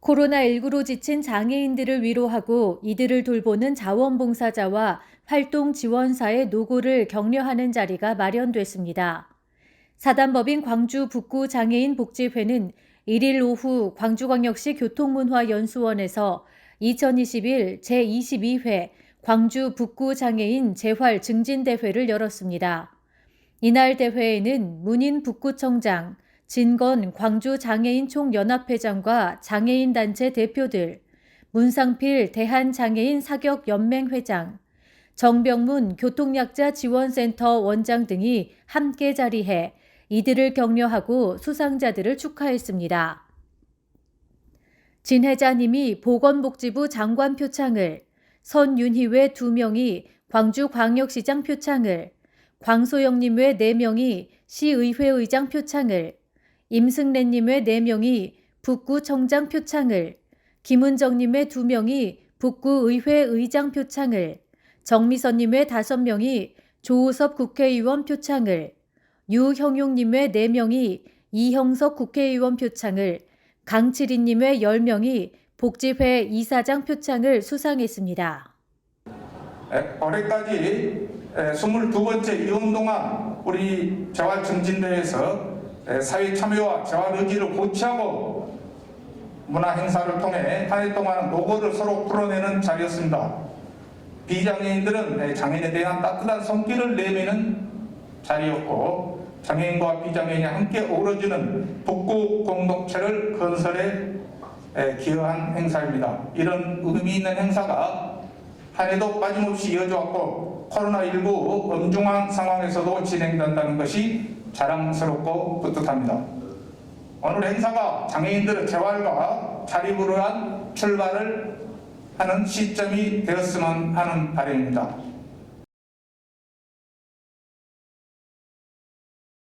코로나19로 지친 장애인들을 위로하고 이들을 돌보는 자원봉사자와 활동 지원사의 노고를 격려하는 자리가 마련됐습니다. 사단법인 광주 북구 장애인 복지회는 1일 오후 광주광역시 교통문화연수원에서 2021 제22회 광주 북구 장애인 재활 증진대회를 열었습니다. 이날 대회에는 문인 북구청장, 진건 광주 장애인 총연합회장과 장애인 단체 대표들, 문상필 대한장애인 사격연맹 회장, 정병문 교통약자 지원센터 원장 등이 함께 자리해 이들을 격려하고 수상자들을 축하했습니다. 진 회장님이 보건복지부 장관 표창을, 선윤희 외 2명이 광주광역시장 표창을, 광소영님 외 4명이 시의회 의장 표창을, 임승래님 외 4명이 북구청장 표창을, 김은정님 외 2명이 북구 의회 의장 표창을, 정미선님 외 5명이 조우섭 국회의원 표창을, 유형용님 외 4명이 이형석 국회의원 표창을, 강칠인님 외 10명이 복지회 이사장 표창을 수상했습니다. 에, 올해까지 22번째 이운동안 우리 재활 증진대회에서 에, 사회 참여와 재활 의지를 고취하고 문화 행사를 통해 한 해 동안 노고를 서로 풀어내는 자리였습니다. 비장애인들은 에, 장애인에 대한 따뜻한 손길을 내미는 자리였고 장애인과 비장애인이 함께 어우러지는 북구 공동체를 건설에 에, 기여한 행사입니다. 이런 의미 있는 행사가 한 해도 빠짐없이 이어져 왔고 코로나19 엄중한 상황에서도 진행된다는 것이 자랑스럽고 뿌듯합니다. 오늘 행사가 장애인들의 재활과 자립으로 한 출발을 하는 시점이 되었으면 하는 바람입니다.